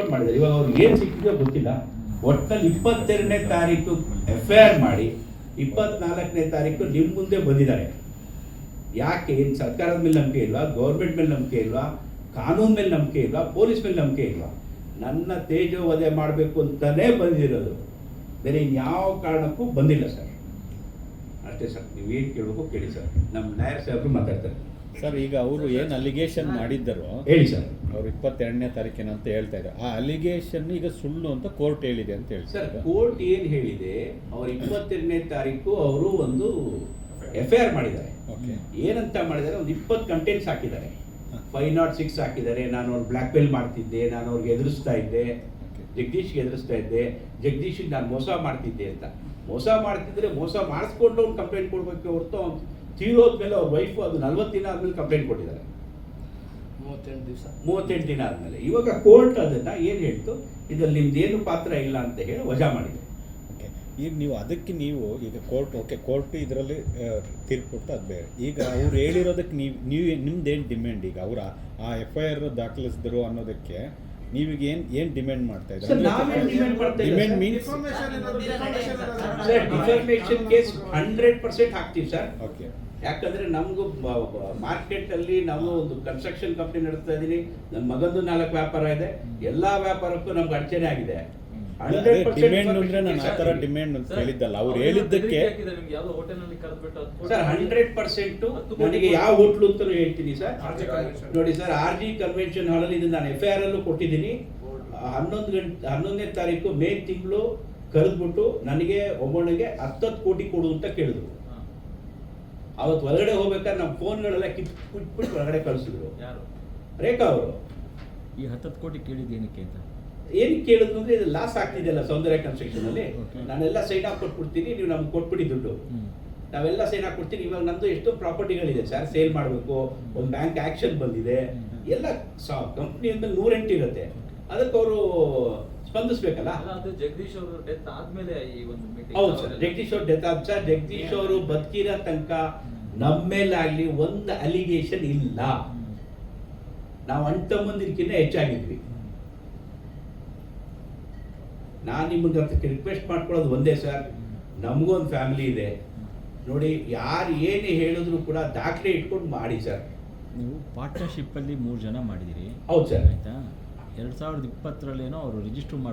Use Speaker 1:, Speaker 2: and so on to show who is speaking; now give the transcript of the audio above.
Speaker 1: ಮಾಡಿದ್ದಾರೆ ಇವಾಗ ಅವ್ರಿಗೆ ಏನು ಸಿಕ್ಕಿದೆಯೋ ಗೊತ್ತಿಲ್ಲ. ಒಟ್ಟಲ್ಲಿ ಇಪ್ಪತ್ತೆರಡನೇ ತಾರೀಕು ಎಫ್ ಐ ಆರ್ ಮಾಡಿ, ಇಪ್ಪತ್ನಾಲ್ಕನೇ ತಾರೀಕು ನಿಮ್ಮ ಮುಂದೆ ಬಂದಿದ್ದಾರೆ. ಯಾಕೆ? ಏನು ಸರ್ಕಾರದ ಮೇಲೆ ನಂಬಿಕೆ ಇಲ್ವಾ? ಗೌರ್ಮೆಂಟ್ ಮೇಲೆ ನಂಬಿಕೆ ಇಲ್ವಾ? ಕಾನೂನು ಮೇಲೆ ನಂಬಿಕೆ ಇಲ್ವಾ? ಪೊಲೀಸ್ ಮೇಲೆ ನಂಬಿಕೆ ಇಲ್ವಾ? ನನ್ನ ತೇಜೋವಧೆ ಮಾಡಬೇಕು ಅಂತಲೇ ಬಂದಿರೋದು. ಬೇರೆ ಇನ್ಯಾವ ಕಾರಣಕ್ಕೂ ಬಂದಿಲ್ಲ, ಸರ್. ಅಷ್ಟೇ ಸರ್, ನೀವು ಏನು ಕೇಳಬೇಕು ಕೇಳಿ, ಸರ್. ನಮ್ಮ ನಾಯರ್ ಸಾಹೇಬರು ಮಾತಾಡ್ತಾರೆ.
Speaker 2: ಸರ್ ಈಗ ಅವರು ಏನು ಅಲಿಗೇಷನ್ ಮಾಡಿದ್ದರು
Speaker 1: ಹೇಳಿ ಸರ್
Speaker 2: ಅವ್ರು ಇಪ್ಪತ್ತೆರಡನೇ ತಾರೀಕಿನ ಅಂತ ಹೇಳ್ತಾ ಇದ್ದಾರೆ. ಆ ಅಲಿಗೇಷನ್ ಈಗ ಸುಳ್ಳು ಅಂತ ಕೋರ್ಟ್ ಹೇಳಿದೆ ಅಂತ
Speaker 1: ಸರ್
Speaker 2: ಹೇಳ್ತಾರೆ
Speaker 1: ಕೋರ್ಟ್ ಏನು ಹೇಳಿದೆ? ಅವ್ರು ಇಪ್ಪತ್ತೆರಡನೇ ತಾರೀಕು ಅವರು ಒಂದು ಎಫ್ ಐ ಆರ್ ಮಾಡಿದ್ದಾರೆ.
Speaker 2: ಓಕೆ
Speaker 1: ಏನಂತ ಮಾಡಿದ್ದಾರೆ? ಒಂದು ಇಪ್ಪತ್ತು ಕಂಟೆಂಟ್ಸ್ ಹಾಕಿದ್ದಾರೆ. ಫೈವ್ ನಾಟ್ ಸಿಕ್ಸ್ ಹಾಕಿದ್ದಾರೆ. ನಾನು ಅವ್ರು ಬ್ಲ್ಯಾಕ್ ಮೇಲ್ ಮಾಡ್ತಿದ್ದೆ ನಾನು ಅವ್ರಿಗೆ ಎದುರಿಸ್ತಾ ಇದ್ದೆ ಜಗದೀಶ್ಗೆ ಎದುರಿಸ್ತಾ ಇದ್ದೆ ಜಗದೀಶಿಗೆ ನಾನು ಮೋಸ ಮಾಡ್ತಿದ್ದೆ ಅಂತ. ಮೋಸ ಮಾಡ್ತಿದ್ರೆ ಮೋಸ ಮಾಡಿಸ್ಕೊಂಡು ಅವ್ನು ಕಂಪ್ಲೇಂಟ್ ಕೊಡ್ಬೇಕು ಹೊರತು ಅವ್ನು ತೀರೋದ್ಮೇಲೆ ಅವ್ರ ವೈಫು ಅದು ನಲ್ವತ್ತು ದಿನ ಆದ್ಮೇಲೆ ಕಂಪ್ಲೇಂಟ್ ಕೊಟ್ಟಿದ್ದಾರೆ.
Speaker 3: ಮೂವತ್ತೆಂಟು ದಿವಸ.
Speaker 1: ಮೂವತ್ತೆಂಟು ದಿನ ಆದಮೇಲೆ. ಇವಾಗ ಕೋರ್ಟ್ ಅದನ್ನ ಏನು ಹೇಳ್ತು? ಇದ್ರಲ್ಲಿ ನಿಮ್ದೇನು ಪಾತ್ರ ಇಲ್ಲ ಅಂತ ಹೇಳಿ ವಜಾ ಮಾಡಿದೆ.
Speaker 2: ಓಕೆ ಈಗ ನೀವು ಅದಕ್ಕೆ ನೀವು ಈಗ ಕೋರ್ಟ್ ಓಕೆ ಕೋರ್ಟ್ ಇದರಲ್ಲಿ ತೀರ್ಪು ಕೊಡ್ತಾ ಅದು ಬೇರೆ. ಈಗ ಅವ್ರು ಹೇಳಿರೋದಕ್ಕೆ ನೀವು ನೀವು ನಿಮ್ದೇನು ಡಿಮ್ಯಾಂಡ್ ಈಗ? ಅವರ ಆ ಎಫ್ ಐ ಆರ್ ದಾಖಲಿಸಿದ್ರು ಅನ್ನೋದಕ್ಕೆ ನೀವೀಗ ಏನ್ ಏನ್ ಡಿಮ್ಯಾಂಡ್ ಮಾಡ್ತಾ
Speaker 1: ಇದ್ದಾರೆ? Demand
Speaker 2: means
Speaker 1: case hundred percent ಹಾಕ್ತೀವಿ ಸರ್.
Speaker 2: ಓಕೆ
Speaker 1: ಯಾಕಂದ್ರೆ ನಮಗೂ ಮಾರ್ಕೆಟ್ ಅಲ್ಲಿ ನಾವು ಒಂದು ಕನ್ಸ್ಟ್ರಕ್ಷನ್ ಕಂಪ್ನಿ ನಡೆಸ್ತಾ ಇದ್ದೀನಿ. ನನ್ನ ಮಗಂದು ನಾಲ್ಕು ವ್ಯಾಪಾರ ಇದೆ. ಎಲ್ಲಾ ವ್ಯಾಪಾರಕ್ಕೂ ನಮ್ಗೆ ಅಡಚಣೆ ಆಗಿದೆ.
Speaker 2: ಅದೇ ಡಿಮ್ಯಾಂಡ್ ಅಂದ್ರೆ ನಾನು ಆ ಥರ ಡಿಮ್ಯಾಂಡ್ ಅಂತ ಹೇಳಿದ್ದಲ್ಲ. ಅವ್ರು ಹೇಳಿದ್ದಕ್ಕೆ
Speaker 1: ಸರ್ ಹಂಡ್ರೆಡ್ ಪರ್ಸೆಂಟ್ ನನಗೆ ಯಾವ ಹೋಟ್ಲು ಅಂತ ಹೇಳ್ತೀನಿ ಸರ್. ನೋಡಿ sir R G convention hall ಅಲ್ಲಿ ಇದು ನಾನು ಎಫ್ ಐ ಆರ್ ಅಲ್ಲೂ ಕೊಟ್ಟಿದ್ದೀನಿ. ಹನ್ನೊಂದು ಗಂಟೆ ಹನ್ನೊಂದನೇ ತಾರೀಕು ಮೇ ತಿಂಗಳು ಕರೆದ್ಬಿಟ್ಟು ನನಗೆ ಒಬ್ಬಳಿಗೆ ಹತ್ತತ್ತು ಕೋಟಿ ಕೊಡು ಅಂತ ಕೇಳಿದ್ರು. ಅವತ್ತು ಒಳಗಡೆ ಹೋಗ್ಬೇಕಾದ್ರೆ ನಮ್ಮ ಫೋನ್ಗಳೆಲ್ಲ ಕಿತ್ ಬಿಟ್ಬಿಟ್ಟು ಒಳಗಡೆ ಕಳಿಸಿದ್ರು.
Speaker 4: ಯಾರು?
Speaker 1: ರೇಖಾ ಅವರು.
Speaker 4: ಈ ಹತ್ತತ್ತು ಕೋಟಿ ಕೇಳಿದ್ದು ಏನಕ್ಕೆ ಅಂತ?
Speaker 1: ಏನು ಕೇಳಿದ್ರು ಅಂದ್ರೆ ಇದು ಲಾಸ್ ಆಗ್ತಿದೆಯಲ್ಲ ಸೌಂದರ್ಯ ಕನ್ಸ್ಟ್ರಕ್ಷನ್ ಅಲ್ಲಿ. ನಾನೆಲ್ಲ ಸೈನ್ ಹಾಕಿ ಕೊಟ್ಬಿಡ್ತೀನಿ ನೀವು ನಮ್ಗೆ ಕೊಟ್ಬಿಡಿ ದುಡ್ಡು. ನಾವೆಲ್ಲ ಸೈನ್ ಹಾಕಿ ಕೊಡ್ತೀನಿ ಇವಾಗ ನಂದು ಎಷ್ಟೋ ಪ್ರಾಪರ್ಟಿಗಳಿದೆ. ಸರ್ ಸೇಲ್ ಮಾಡಬೇಕು ಒಂದು ಬ್ಯಾಂಕ್ ಆಕ್ಷನ್ ಬಂದಿದೆ. ಎಲ್ಲ ಕಂಪ್ನಿ ಅಂತ ನೂರೆಂಟು ಇರುತ್ತೆ. ಅದಕ್ಕೆ ಅವರು ಸ್ಪಂದಿಸ್ಬೇಕಲ್ಲ?
Speaker 4: ಜಗದೀಶ್ ಅವರು ಡೆತ್ ಆದ್ಮೇಲೆ ಈ ಒಂದು ಮೀಟಿಂಗ್
Speaker 1: ಹೌದು ಸರ್ ಜಗದೀಶ್ ಅವರು ಡೆತ್ ಆದ ಸರ್ ಜಗದೀಶ್ ಅವರು ಬದುಕಿರೋ ತನಕ ನಮ್ಮ ಮೇಲಾಗ್ಲಿ ಒಂದು ಅಲಿಗೇಷನ್ ಇಲ್ಲ. ನಾವು ಅಂಟಮ್ಮಂದಿರ್ಕಿಂತ ಹೆಚ್ಚಾಗಿದ್ವಿ. ನಾನು ನಿಮಗೆ ರಿಕ್ವೆಸ್ಟ್ ಮಾಡ್ಕೊಳ್ಳೋದು ಒಂದೇ ಸರ್ ನಮಗೂ ಒಂದು ಫ್ಯಾಮಿಲಿ ಇದೆ. ನೋಡಿ ಯಾರು ಏನು ಹೇಳಿದ್ರು ಕೂಡ ದಾಖಲೆ ಇಟ್ಕೊಂಡು ಮಾಡಿ ಸರ್.
Speaker 5: ನೀವು ಪಾರ್ಟ್ನರ್ಶಿಪ್ ಅಲ್ಲಿ ಮೂರು ಜನ ಮಾಡಿದಿರಿ.
Speaker 1: ಹೌದು ಸರ್.
Speaker 5: ಆಯ್ತಾ? ಎರಡು ಸಾವಿರದ ಇಪ್ಪತ್ತರಲ್ಲೇನೋ ಅವರು ರಿಜಿಸ್ಟರ್